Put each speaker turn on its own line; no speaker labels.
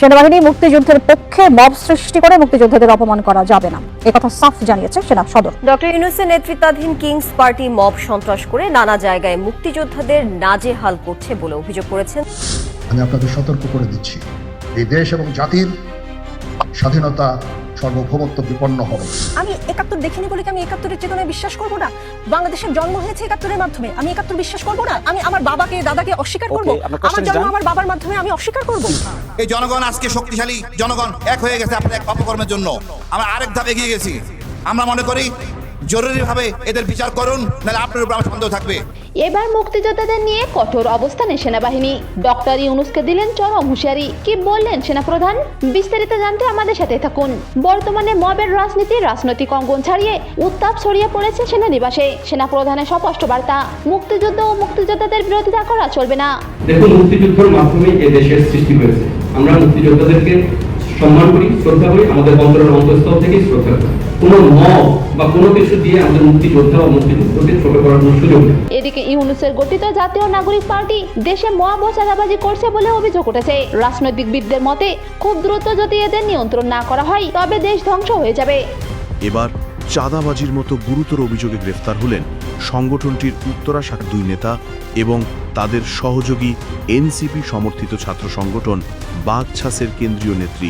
সেনাবাহিনী মুক্তিযুদ্ধের পক্ষে মব সৃষ্টি করে মুক্তিযোদ্ধাদের অপমান করা যাবে না। একথা সাফ জানিয়েছে সেনা সদর।
ডক্টর ইউনুসের নেতৃত্বাধীন কিংস পার্টি মব সন্ত্রাস করে নানা জায়গায় মুক্তিযোদ্ধাদের নাজেহাল করছে বলে অভিযোগ করেছেন।
আমি আপনাদের সতর্ক করে দিচ্ছি। এই দেশ এবং জাতির স্বাধীনতা সর্বভৌমত্ব বিপন্ন হবে।
আমি একাত্তর দেখিনি বলে কি আমি একাত্তরের চেতনায় বিশ্বাস করব না? বাংলাদেশের জন্ম হয়েছে একাত্তরের মাধ্যমে। আমি একাত্তর বিশ্বাস করব না? আমি আমার বাবাকে দাদাকে অস্বীকার করব? আমার জন্ম আমার বাবার মাধ্যমে আমি অস্বীকার করব?
এই জনগণ আজকে শক্তিশালী। জনগণ এক হয়ে গেছে আপনার এক অপকর্মের জন্য। আমরা আরেক ধাপ এগিয়ে গেছি। আমরা মনে করি জরুরিভাবে এদের বিচার করুন নাহলে আপনার উপর আমার সন্দেহ থাকবে।
এবার মুক্তিযোদ্ধাদের নিয়ে কঠোর অবস্থানে সেনাবাহিনী। ডক্টর ইউনুসকে দিলেন চরম হুঁশিয়ারি। কি বললেন সেনাপ্রধান? বিস্তারিত জানতে আমাদের সাথে থাকুন। বর্তমানে মবের রাজনীতি রাজনৈতিক অঙ্গন ছাড়িয়ে উত্তাপ ছড়িয়ে পড়েছে সেনানিবাসে। সেনাপ্রধানের স্পষ্ট বার্তা মুক্তিযুদ্ধ ও মুক্তিযোদ্ধাদের বিরোধিতা করা চলবে না।
দেখুন মুক্তিযুদ্ধের মাধ্যমে এ দেশের সৃষ্টি হয়েছে। আমরা মুক্তিযোদ্ধাদেরকে সম্মান করি শ্রদ্ধা করি আমাদের অন্তরের অন্তঃস্থল থেকেই শ্রদ্ধা করি। কোনো মব বা কোনো কিছু দিয়ে আমাদের মুক্তিযোদ্ধা বা মুক্তিযুদ্ধকে ছোট করার কোনো সুযোগ নেই।
এদিকে ইউনুসের গঠিত জাতীয় নাগরিক পার্টি দেশে মহাব চাঁদাবাজি করছে বলে অভিযোগ উঠেছে। রাজনৈতিকবিদদের মতে খুব দ্রুত যদি এদের নিয়ন্ত্রণ না করা হয় তবে দেশ ধ্বংস হয়ে যাবে।
এবার চাঁদাবাজির মতো গুরুতর অভিযোগে গ্রেফতার হলেন সংগঠনটির উত্তরা শাখার দুই নেতা এবং তাদের সহযোগী এনসিপি সমর্থিত ছাত্র সংগঠন বাগছাসের কেন্দ্রীয় নেত্রী